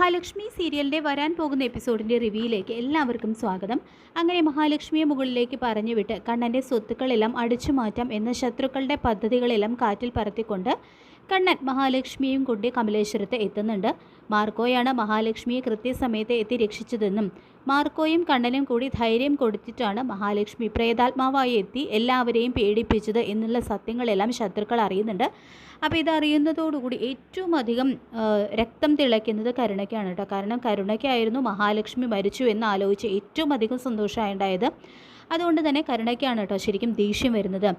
മഹാലക്ഷ്മി സീരിയലിന്റെ വരാൻ പോകുന്ന എപ്പിസോഡിന്റെ റിവ്യൂയിലേക്ക് എല്ലാവർക്കും സ്വാഗതം. അങ്ങനെ മഹാലക്ഷ്മിയെ മുകളിലേക്ക് പറഞ്ഞു വിട്ട് കണ്ണന്റെ സ്വത്തുക്കളെല്ലാം അടിച്ചു മാറ്റാം എന്ന ശത്രുക്കളുടെ പദ്ധതികളെല്ലാം കാറ്റിൽ പറത്തിക്കൊണ്ട് കണ്ണൻ മഹാലക്ഷ്മിയും കൊണ്ട് കമലേശ്വരത്ത് എത്തുന്നുണ്ട്. മാർക്കോയാണ് മഹാലക്ഷ്മിയെ കൃത്യസമയത്ത് എത്തി രക്ഷിച്ചതെന്നും മാർക്കോയും കണ്ണനും കൂടി ധൈര്യം കൊടുത്തിട്ടാണ് മഹാലക്ഷ്മി പ്രേതാത്മാവായി എത്തി എല്ലാവരെയും പേടിപ്പിച്ചത് എന്നുള്ള സത്യങ്ങളെല്ലാം ശത്രുക്കൾ അറിയുന്നുണ്ട്. അപ്പോൾ ഇതറിയുന്നതോടുകൂടി ഏറ്റവും അധികം രക്തം തിളയ്ക്കുന്നത് കരുണയ്ക്കാണ് കേട്ടോ. കാരണം കരുണയ്ക്കായിരുന്നു മഹാലക്ഷ്മി മരിച്ചു എന്ന് ആലോചിച്ച് ഏറ്റവും അധികം സന്തോഷമായി ഉണ്ടായത്. അതുകൊണ്ട് തന്നെ കരുണയ്ക്കാണ് കേട്ടോ ശരിക്കും ദേഷ്യം വരുന്നത്.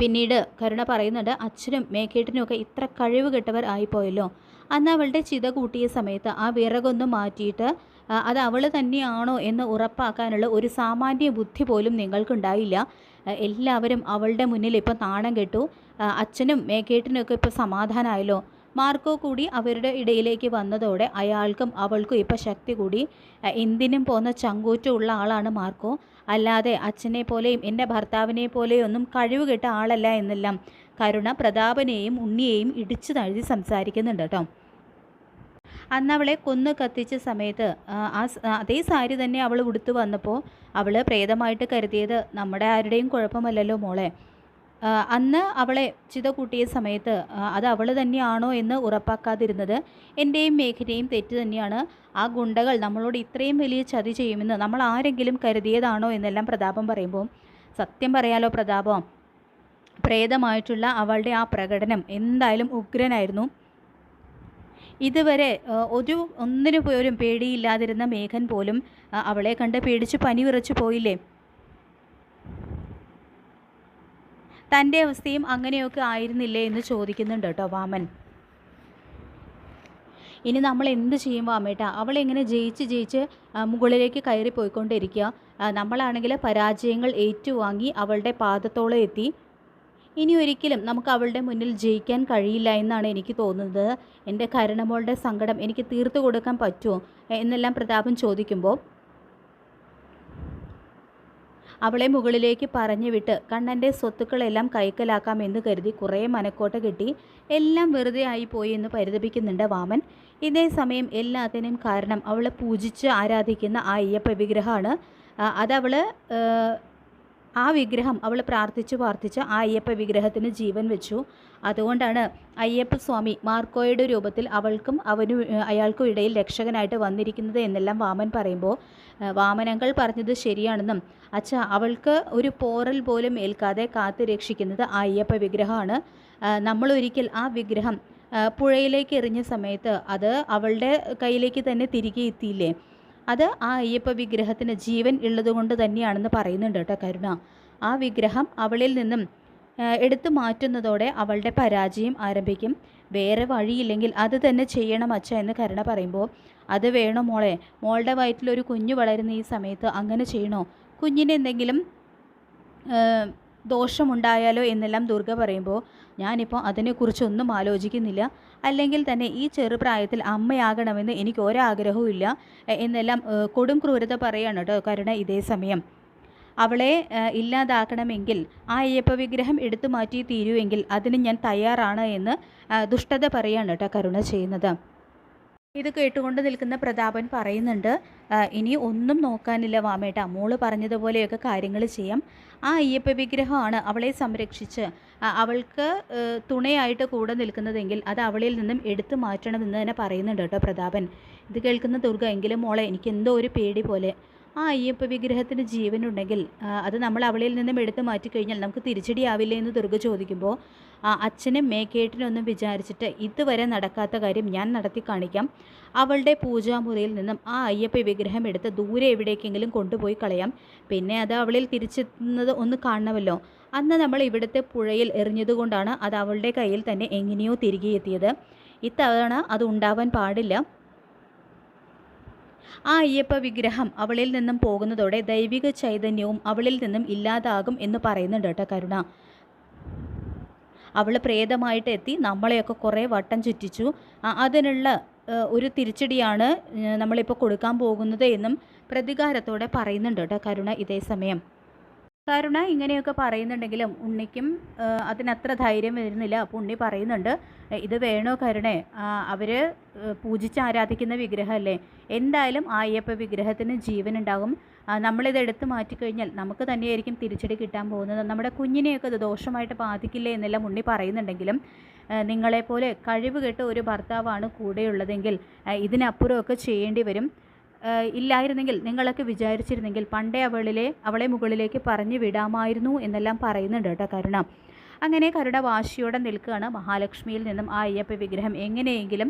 പിന്നീട് കരുണ പറയുന്നുണ്ട് അച്ഛനും മേക്കേട്ടിനും ഒക്കെ ഇത്ര കഴിവ് കെട്ടവർ ആയിപ്പോയല്ലോ. അന്ന് അവളുടെ ചിത കൂട്ടിയ സമയത്ത് ആ വിറകൊന്ന് മാറ്റിയിട്ട് അത് അവൾ തന്നെയാണോ എന്ന് ഉറപ്പാക്കാനുള്ള ഒരു സാമാന്യ ബുദ്ധി പോലും നിങ്ങൾക്കുണ്ടായില്ല. എല്ലാവരും അവളുടെ മുന്നിൽ ഇപ്പോൾ നാണം കെട്ടു. അച്ഛനും മേക്കേട്ടിനൊക്കെ ഇപ്പോൾ സമാധാനമായല്ലോ മാർക്കോ കൂടി അവരുടെ ഇടയിലേക്ക് വന്നതോടെ അയാൾക്കും അവൾക്കും ഇപ്പോൾ ശക്തി കൂടി. എന്തിനും പോകുന്ന ചങ്കൂറ്റമുള്ള ആളാണ് മാർക്കോ. അല്ലാതെ അച്ഛനെ പോലെയും എന്റെ ഭർത്താവിനെ പോലെയും ഒന്നും കഴിവ് കെട്ട ആളല്ല എന്നെല്ലാം കരുണ പ്രതാപനെയും ഉണ്ണിയെയും ഇടിച്ചു തഴുതി സംസാരിക്കുന്നുണ്ട് കേട്ടോ. അന്ന് അവളെ കൊന്നു കത്തിച്ച സമയത്ത് ആ, അതേ സാരി തന്നെ അവൾ ഉടുത്തു വന്നപ്പോൾ അവൾ പ്രേതമായിട്ട് കരുതിയത് നമ്മുടെ ആരുടെയും കുഴപ്പമല്ലല്ലോ മോളെ. അന്ന് അവളെ ചിത കൂട്ടിയ സമയത്ത് അത് അവൾ തന്നെയാണോ എന്ന് ഉറപ്പാക്കാതിരുന്നത് എന്റെയും മേഘനയും തെറ്റ് തന്നെയാണ്. ആ ഗുണ്ടകൾ നമ്മളോട് ഇത്രയും വലിയ ചതി ചെയ്യുമെന്ന് നമ്മൾ ആരെങ്കിലും കരുതിയതാണോ എന്നെല്ലാം പ്രതാപം പറയുമ്പോൾ സത്യം പറയാലോ പ്രതാപം പ്രേതമായിട്ടുള്ള അവളുടെ ആ പ്രകടനം എന്തായാലും ഉഗ്രനായിരുന്നു. ഇതുവരെ ഒരു ഒന്നിനു പോലും പേടിയില്ലാതിരുന്ന മേഘൻ പോലും അവളെ കണ്ട് പേടിച്ച് പനി വിറച്ചു പോയില്ലേ? തന്റെ അവസ്ഥയും അങ്ങനെയൊക്കെ ആയിരുന്നില്ലേ എന്ന് ചോദിക്കുന്നുണ്ട് കേട്ടോ വാമൻ. ഇനി നമ്മൾ എന്ത് ചെയ്യും വാമേട്ട? അവളെങ്ങനെ ജയിച്ച് ജയിച്ച് മുകളിലേക്ക് കയറി പോയിക്കൊണ്ടിരിക്കുക? നമ്മളാണെങ്കിൽ പരാജയങ്ങൾ ഏറ്റുവാങ്ങി അവളുടെ പാദത്തോളം എത്തി. ഇനി ഒരിക്കലും നമുക്ക് അവളുടെ മുന്നിൽ ജയിക്കാൻ കഴിയില്ല എന്നാണ് എനിക്ക് തോന്നുന്നത്. എന്റെ കരണമോളുടെ സങ്കടം എനിക്ക് തീർത്തു കൊടുക്കാൻ പറ്റുമോ? എന്നെല്ലാം പ്രതാപം ചോദിക്കുമ്പോൾ അവളെ മുകളിലേക്ക് പറഞ്ഞു വിട്ട് കണ്ണന്റെ സ്വത്തുക്കളെല്ലാം കൈക്കലാക്കാമെന്ന് കരുതി കുറേ മനക്കോട്ട കിട്ടി എല്ലാം വെറുതെ ആയിപ്പോയി എന്ന് പരിതപിക്കുന്നുണ്ട് വാമൻ. ഇതേ സമയം എല്ലാത്തിനും കാരണം അവളെ പൂജിച്ച് ആരാധിക്കുന്ന ആ അയ്യപ്പ വിഗ്രഹമാണ്. അതവൾ ആ വിഗ്രഹം അവൾ പ്രാർത്ഥിച്ചു പ്രാർത്ഥിച്ച് ആ അയ്യപ്പ വിഗ്രഹത്തിന് ജീവൻ വെച്ചു. അതുകൊണ്ടാണ് അയ്യപ്പ സ്വാമി മാർക്കോയുടെ രൂപത്തിൽ അവൾക്കും അവനും അയാൾക്കും ഇടയിൽ രക്ഷകനായിട്ട് വന്നിരിക്കുന്നത് എന്നെല്ലാം വാമൻ പറയുമ്പോൾ വാമനങ്ങൾ പറഞ്ഞത് ശരിയാണെന്നും അച്ഛ അവൾക്ക് ഒരു പോറൽ പോലും ഏൽക്കാതെ കാത്തു രക്ഷിക്കുന്നത് ആ അയ്യപ്പ വിഗ്രഹമാണ്. നമ്മളൊരിക്കൽ ആ വിഗ്രഹം പുഴയിലേക്ക് എറിഞ്ഞ സമയത്ത് അത് അവളുടെ കയ്യിലേക്ക് തന്നെ തിരികെ എത്തിയില്ലേ? അത് ആ അയ്യപ്പ വിഗ്രഹത്തിന് ജീവൻ ഉള്ളതുകൊണ്ട് തന്നെയാണെന്ന് പറയുന്നുണ്ട് കേട്ടോ കരുണ. ആ വിഗ്രഹം അവളിൽ നിന്നും എടുത്തു മാറ്റുന്നതോടെ അവളുടെ പരാജയം ആരംഭിക്കും. വേറെ വഴിയില്ലെങ്കിൽ അത് തന്നെ ചെയ്യണം അച്ഛ എന്ന് കരുണ പറയുമ്പോൾ അത് വേണോ മോളെ? മോളുടെ വയറ്റിലൊരു കുഞ്ഞു വളരുന്ന ഈ സമയത്ത് അങ്ങനെ ചെയ്യണോ? കുഞ്ഞിന് എന്തെങ്കിലും ആ, ദോഷമുണ്ടായാലോ എന്നെല്ലാം ദുർഗ പറയുമ്പോൾ ഞാനിപ്പോൾ അതിനെക്കുറിച്ചൊന്നും ആലോചിക്കുന്നില്ല. അല്ലെങ്കിൽ തന്നെ ഈ ചെറുപ്രായത്തിൽ അമ്മയാകണമെന്ന് എനിക്ക് ഒരാഗ്രഹവും ഇല്ല എന്നെല്ലാം കൊടും ക്രൂരത പറയാണ് കേട്ടോ കരുണ ഇതേ സമയം. അവളെ ഇല്ലാതാക്കണമെങ്കിൽ ആ അയ്യപ്പ വിഗ്രഹം എടുത്തു മാറ്റി തീരുവെങ്കിൽ അതിന് ഞാൻ തയ്യാറാണ് എന്ന് ദുഷ്ടത പറയാണ് കേട്ടോ കരുണ ചെയ്യുന്നത്. ഇത് കേട്ടുകൊണ്ട് നിൽക്കുന്ന പ്രതാപൻ പറയുന്നുണ്ട് ഇനി ഒന്നും നോക്കാനില്ല വാമേട്ട മോൾ പറഞ്ഞതുപോലെയൊക്കെ കാര്യങ്ങൾ ചെയ്യാം. ആ അയ്യപ്പ വിഗ്രഹമാണ് അവളെ സംരക്ഷിച്ച് അവൾക്ക് തുണയായിട്ട് കൂടെ നിൽക്കുന്നതെങ്കിൽ അത് അവളിൽ നിന്നും എടുത്തു മാറ്റണമെന്ന് തന്നെ പറയുന്നുണ്ട് കേട്ടോ പ്രതാപൻ. ഇത് കേൾക്കുന്ന ദുർഗ എങ്കിലും മോളെ എനിക്ക് എന്തോ ഒരു പേടി പോലെ ആ അയ്യപ്പ വിഗ്രഹത്തിന് ജീവനുണ്ടെങ്കിൽ അത് നമ്മൾ അവളിൽ നിന്നും എടുത്തു മാറ്റിക്കഴിഞ്ഞാൽ നമുക്ക് തിരിച്ചടിയാവില്ലേ എന്ന് ദുർഗ ചോദിക്കുമ്പോൾ ആ അച്ഛനും മേക്കേട്ടിനൊന്നും വിചാരിച്ചിട്ട് ഇതുവരെ നടക്കാത്ത കാര്യം ഞാൻ നടത്തി കാണിക്കാം. അവളുടെ പൂജാമുറിയിൽ നിന്നും ആ അയ്യപ്പ വിഗ്രഹം എടുത്ത് ദൂരെ എവിടേക്കെങ്കിലും കൊണ്ടുപോയി കളയാം. പിന്നെ അത് അവളിൽ തിരിച്ചെത്തുന്നത് ഒന്ന് കാണണമല്ലോ. അന്ന് നമ്മൾ ഇവിടുത്തെ പുഴയിൽ എറിഞ്ഞതുകൊണ്ടാണ് അത് അവളുടെ കയ്യിൽ തന്നെ എങ്ങനെയോ തിരികെ എത്തിയത്. ഇത്തവണ അത് ഉണ്ടാവാൻ പാടില്ല. ആ അയ്യപ്പ വിഗ്രഹം അവളിൽ നിന്നും പോകുന്നതോടെ ദൈവിക ചൈതന്യവും അവളിൽ നിന്നും ഇല്ലാതാകും എന്ന് പറയുന്നുണ്ട് കേട്ടോ കരുണ. അവൾ പ്രേതമായിട്ട് എത്തി നമ്മളെയൊക്കെ കുറേ വട്ടം ചുറ്റിച്ചു. അതിനുള്ള ഒരു തിരിച്ചടിയാണ് നമ്മളിപ്പോൾ കൊടുക്കാൻ പോകുന്നത് എന്നും പ്രതികാരത്തോടെ പറയുന്നുണ്ട് കേട്ടോ കരുണ ഇതേ സമയം. കരുണ ഇങ്ങനെയൊക്കെ പറയുന്നുണ്ടെങ്കിലും ഉണ്ണിക്കും അതിനത്ര ധൈര്യം വരുന്നില്ല. അപ്പോൾ ഉണ്ണി പറയുന്നുണ്ട് ഇത് വേണോ കരുണേ? അവർ പൂജിച്ച് ആരാധിക്കുന്ന വിഗ്രഹമല്ലേ എന്തായാലും ആ അയ്യപ്പ വിഗ്രഹത്തിന് ജീവനുണ്ടാകും. നമ്മളിത് എടുത്തു മാറ്റിക്കഴിഞ്ഞാൽ നമുക്ക് തന്നെയായിരിക്കും തിരിച്ചടി കിട്ടാൻ പോകുന്നത്. നമ്മുടെ കുഞ്ഞിനെയൊക്കെ അത് ദോഷമായിട്ട് ബാധിക്കില്ലേ എന്നെല്ലാം ഉണ്ണി പറയുന്നുണ്ടെങ്കിലും നിങ്ങളെപ്പോലെ കഴിവ് കെട്ട ഒരു ഭർത്താവാണ് കൂടെയുള്ളതെങ്കിൽ ഇതിനപ്പുറമൊക്കെ ചെയ്യേണ്ടി വരും. ഇല്ലായിരുന്നെങ്കിൽ നിങ്ങളൊക്കെ വിചാരിച്ചിരുന്നെങ്കിൽ പണ്ടേ അവളിലെ അവളെ മുകളിലേക്ക് പറഞ്ഞു വിടാമായിരുന്നു എന്നെല്ലാം പറയുന്നുണ്ട് കേട്ടോ കരുണ. അങ്ങനെ കരുണ വാശിയോടെ നിൽക്കുകയാണ്. മഹാലക്ഷ്മിയിൽ നിന്നും ആ അയ്യപ്പ വിഗ്രഹം എങ്ങനെയെങ്കിലും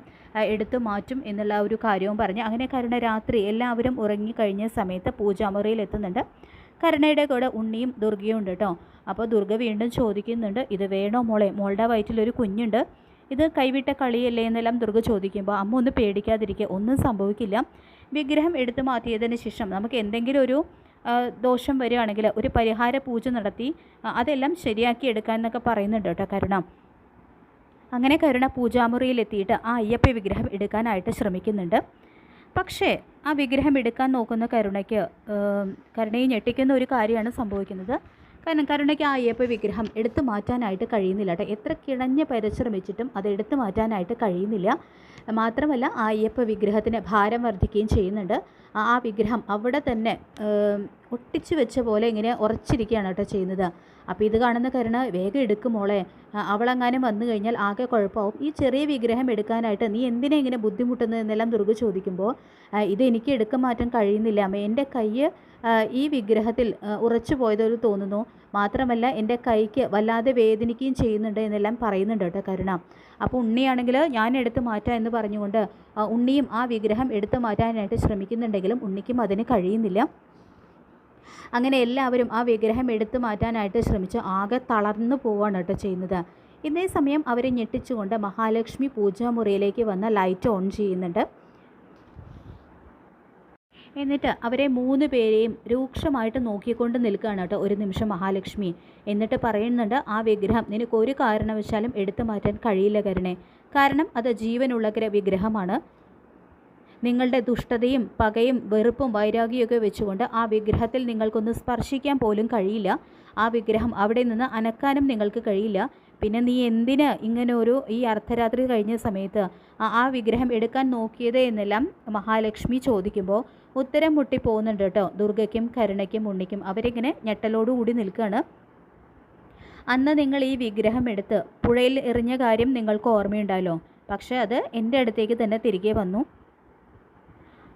എടുത്തു മാറ്റും എന്നുള്ള ഒരു കാര്യവും പറഞ്ഞു. അങ്ങനെ കരുണ രാത്രി എല്ലാവരും ഉറങ്ങിക്കഴിഞ്ഞ സമയത്ത് പൂജാമുറിയിൽ എത്തുന്നുണ്ട്. കരുണയുടെ കൂടെ ഉണ്ണിയും ദുർഗയും ഉണ്ട് കേട്ടോ. അപ്പോൾ ദുർഗ വീണ്ടും ചോദിക്കുന്നുണ്ട് ഇത് വേണോ മോളെ? മോളുടെ വയറ്റിലൊരു കുഞ്ഞുണ്ട്. ഇത് കൈവിട്ട കളിയല്ലേ? എന്നെല്ലാം ദുർഗ ചോദിക്കുമ്പോൾ അമ്മ ഒന്ന് പേടിക്കാതിരിക്കുക ഒന്നും സംഭവിക്കില്ല. വിഗ്രഹം എടുത്തു മാറ്റിയതിന് ശേഷം നമുക്ക് എന്തെങ്കിലും ഒരു ദോഷം വരികയാണെങ്കിൽ ഒരു പരിഹാര പൂജ നടത്തി അതെല്ലാം ശരിയാക്കി എടുക്കാൻ എന്നൊക്കെ പറയുന്നുണ്ട് കേട്ടോ കരുണ. അങ്ങനെ കരുണ പൂജാമുറിയിലെത്തിയിട്ട് ആ അയ്യപ്പ വിഗ്രഹം എടുക്കാനായിട്ട് ശ്രമിക്കുന്നുണ്ട്. പക്ഷേ ആ വിഗ്രഹം എടുക്കാൻ നോക്കുന്ന കരുണയ്ക്ക് കരുണയെ ഞെട്ടിക്കുന്ന ഒരു കാര്യമാണ് സംഭവിക്കുന്നത്. കാരണം കരുണയ്ക്ക് ആ അയ്യപ്പ വിഗ്രഹം എടുത്തു മാറ്റാനായിട്ട് കഴിയുന്നില്ല കേട്ടോ. എത്ര കിണഞ്ഞ് പരിശ്രമിച്ചിട്ടും അത് എടുത്തു മാറ്റാനായിട്ട് കഴിയുന്നില്ല. മാത്രമല്ല ആ അയ്യപ്പ വിഗ്രഹത്തിന് ഭാരം വർദ്ധിക്കുകയും ചെയ്യുന്നുണ്ട്. ആ വിഗ്രഹം അവിടെ തന്നെ ഒട്ടിച്ചു വെച്ച പോലെ ഇങ്ങനെ ഉറച്ചിരിക്കുകയാണ് കേട്ടോ ചെയ്യുന്നത്. അപ്പോൾ ഇത് കാണുന്ന കരുണ വേഗം എടുക്കും മോളെ. അവളെങ്ങാനും വന്നു കഴിഞ്ഞാൽ ആകെ കുഴപ്പമാവും. ഈ ചെറിയ വിഗ്രഹം എടുക്കാനായിട്ട് നീ എന്തിനാ ഇങ്ങനെ ബുദ്ധിമുട്ടുന്നതെന്നെല്ലാം ദുർഗ ചോദിക്കുമ്പോൾ ഇത് എനിക്ക് എടുക്കാൻ മാറ്റാൻ കഴിയുന്നില്ല. അമ്മ എന്റെ കൈ ഈ വിഗ്രഹത്തിൽ ഉറച്ചു പോയതൊരു തോന്നുന്നു. മാത്രമല്ല എന്റെ കൈക്ക് വല്ലാതെ വേദനിക്കുകയും ചെയ്യുന്നുണ്ട് എന്നെല്ലാം പറയുന്നുണ്ട് കേട്ടോ കരുണ. അപ്പോൾ ഉണ്ണിയാണെങ്കിൽ ഞാൻ എടുത്ത് മാറ്റാം എന്ന് പറഞ്ഞുകൊണ്ട് ഉണ്ണിയും ആ വിഗ്രഹം എടുത്തു മാറ്റാനായിട്ട് ശ്രമിക്കുന്നുണ്ടെങ്കിലും ഉണ്ണിക്കും അതിന് കഴിയുന്നില്ല. അങ്ങനെ എല്ലാവരും ആ വിഗ്രഹം എടുത്തു മാറ്റാനായിട്ട് ശ്രമിച്ച്. ആകെ തളർന്നു പോവാണ് കേട്ടോ ചെയ്യുന്നത്. ഇതേ സമയം അവരെ ഞെട്ടിച്ചുകൊണ്ട് മഹാലക്ഷ്മി പൂജാമുറിയിലേക്ക് വന്ന ലൈറ്റ് ഓൺ ചെയ്യുന്നുണ്ട്. എന്നിട്ട് അവരെ മൂന്ന് പേരെയും രൂക്ഷമായിട്ട് നോക്കിക്കൊണ്ട് നിൽക്കുകയാണ് കേട്ടോ ഒരു നിമിഷം മഹാലക്ഷ്മി. എന്നിട്ട് പറയുന്നുണ്ട് ആ വിഗ്രഹം നിനക്ക് ഒരു കാരണവശാലും എടുത്തു മാറ്റാൻ കഴിയില്ല കരുണേ. കാരണം അത് ജീവനുള്ളഗ്രഹ വിഗ്രഹമാണ്. നിങ്ങളുടെ ദുഷ്ടതയും പകയും വെറുപ്പും വൈരാഗ്യമൊക്കെ വെച്ചുകൊണ്ട് ആ വിഗ്രഹത്തിൽ നിങ്ങൾക്കൊന്ന് സ്പർശിക്കാൻ പോലും കഴിയില്ല. ആ വിഗ്രഹം അവിടെ നിന്ന് അനക്കാനും നിങ്ങൾക്ക് കഴിയില്ല. പിന്നെ നീ എന്തിന് ഇങ്ങനെ ഒരു ഈ അർദ്ധരാത്രി കഴിഞ്ഞ സമയത്ത് ആ- വിഗ്രഹം എടുക്കാൻ നോക്കിയത് എന്നെല്ലാം മഹാലക്ഷ്മി ചോദിക്കുമ്പോൾ ഉത്തരം മുട്ടി പോകുന്നുണ്ട് കേട്ടോ. ദുർഗയ്ക്കും കരുണയ്ക്കും ഉണ്ണിക്കും അവരിങ്ങനെ ഞെട്ടലോടുകൂടി നിൽക്കുകയാണ്. അന്ന് നിങ്ങൾ ഈ വിഗ്രഹം എടുത്ത് പുഴയിൽ എറിഞ്ഞ കാര്യം നിങ്ങൾക്ക് ഓർമ്മയുണ്ടല്ലോ പക്ഷേ അത് എന്റെ അടുത്തേക്ക് തന്നെ തിരികെ വന്നു.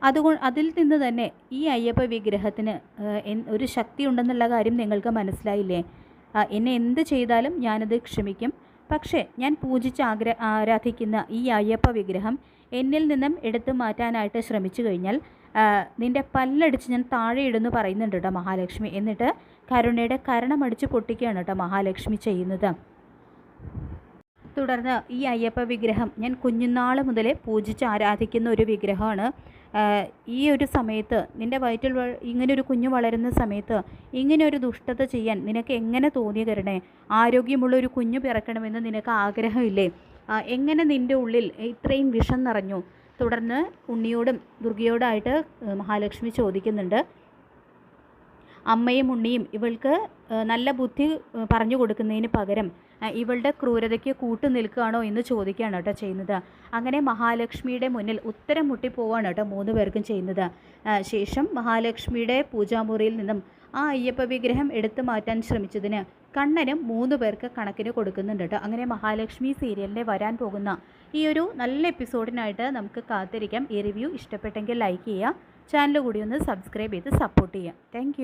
അതുകൊണ്ട് അതിൽ നിന്ന് തന്നെ ഈ അയ്യപ്പ വിഗ്രഹത്തിന് ഒരു ശക്തി ഉണ്ടെന്നുള്ള കാര്യം നിങ്ങൾക്ക് മനസ്സിലായില്ലേ? എന്നെ എന്ത് ചെയ്താലും ഞാനത് ക്ഷമിക്കും. പക്ഷേ ഞാൻ പൂജിച്ച് ആഗ്ര ആരാധിക്കുന്ന ഈ അയ്യപ്പ വിഗ്രഹം എന്നിൽ നിന്നും എടുത്തു മാറ്റാനായിട്ട് ശ്രമിച്ചു കഴിഞ്ഞാൽ നിന്റെ പല്ലടിച്ച് ഞാൻ താഴെ ഇടുന്നു പറയുന്നുണ്ട് കേട്ടോ മഹാലക്ഷ്മി. എന്നിട്ട് കരുണയുടെ കരണമടിച്ച് പൊട്ടിക്കുകയാണ് കേട്ടോ മഹാലക്ഷ്മി ചെയ്യുന്നത്. തുടർന്ന് ഈ അയ്യപ്പ വിഗ്രഹം ഞാൻ കുഞ്ഞുനാൾ മുതലേ പൂജിച്ച് ആരാധിക്കുന്ന ഒരു വിഗ്രഹമാണ്. ഈ ഒരു സമയത്ത് നിന്റെ വയറ്റിൽ ഇങ്ങനെ ഒരു കുഞ്ഞു വളരുന്ന സമയത്ത് ഇങ്ങനെ ഒരു ദുഷ്ടത ചെയ്യാൻ നിനക്ക് എങ്ങനെ തോന്നി കരണേ? ആരോഗ്യമുള്ള ഒരു കുഞ്ഞു പിറക്കണമെന്ന് നിനക്ക് ആഗ്രഹമില്ലേ? എങ്ങനെ നിന്റെ ഉള്ളിൽ ഇത്രയും വിഷം നിറഞ്ഞു? തുടർന്ന് ഉണ്ണിയോടും ദുർഗയോടായിട്ട് മഹാലക്ഷ്മി ചോദിക്കുന്നുണ്ട്. അമ്മയും ഉണ്ണിയും ഇവൾക്ക് നല്ല ബുദ്ധി പറഞ്ഞു കൊടുക്കുന്നതിന് പകരം ഇവളുടെ ക്രൂരതയ്ക്ക് കൂട്ടു നിൽക്കുകയാണോ എന്ന് ചോദിക്കുകയാണ് കേട്ടോ ചെയ്യുന്നത്. അങ്ങനെ മഹാലക്ഷ്മിയുടെ മുന്നിൽ ഉത്തരം മുട്ടിപ്പോവാണ് കേട്ടോ മൂന്ന് പേർക്കും ചെയ്യുന്നത്. ശേഷം മഹാലക്ഷ്മിയുടെ പൂജാമുറിയിൽ നിന്നും ആ അയ്യപ്പ വിഗ്രഹം എടുത്തു മാറ്റാൻ ശ്രമിച്ചതിന് കണ്ണനും മൂന്ന് പേർക്ക് കണക്കിന് കൊടുക്കുന്നുണ്ട് കേട്ടോ. അങ്ങനെ മഹാലക്ഷ്മി സീരിയലിന്റെ വരാൻ പോകുന്ന ഈ ഒരു നല്ല എപ്പിസോഡിനായിട്ട് നമുക്ക് കാത്തിരിക്കാം. ഈ റിവ്യൂ ഇഷ്ടപ്പെട്ടെങ്കിൽ ലൈക്ക് ചെയ്യുക. ചാനൽ കൂടി ഒന്ന് സബ്സ്ക്രൈബ് ചെയ്ത് സപ്പോർട്ട് ചെയ്യുക. താങ്ക്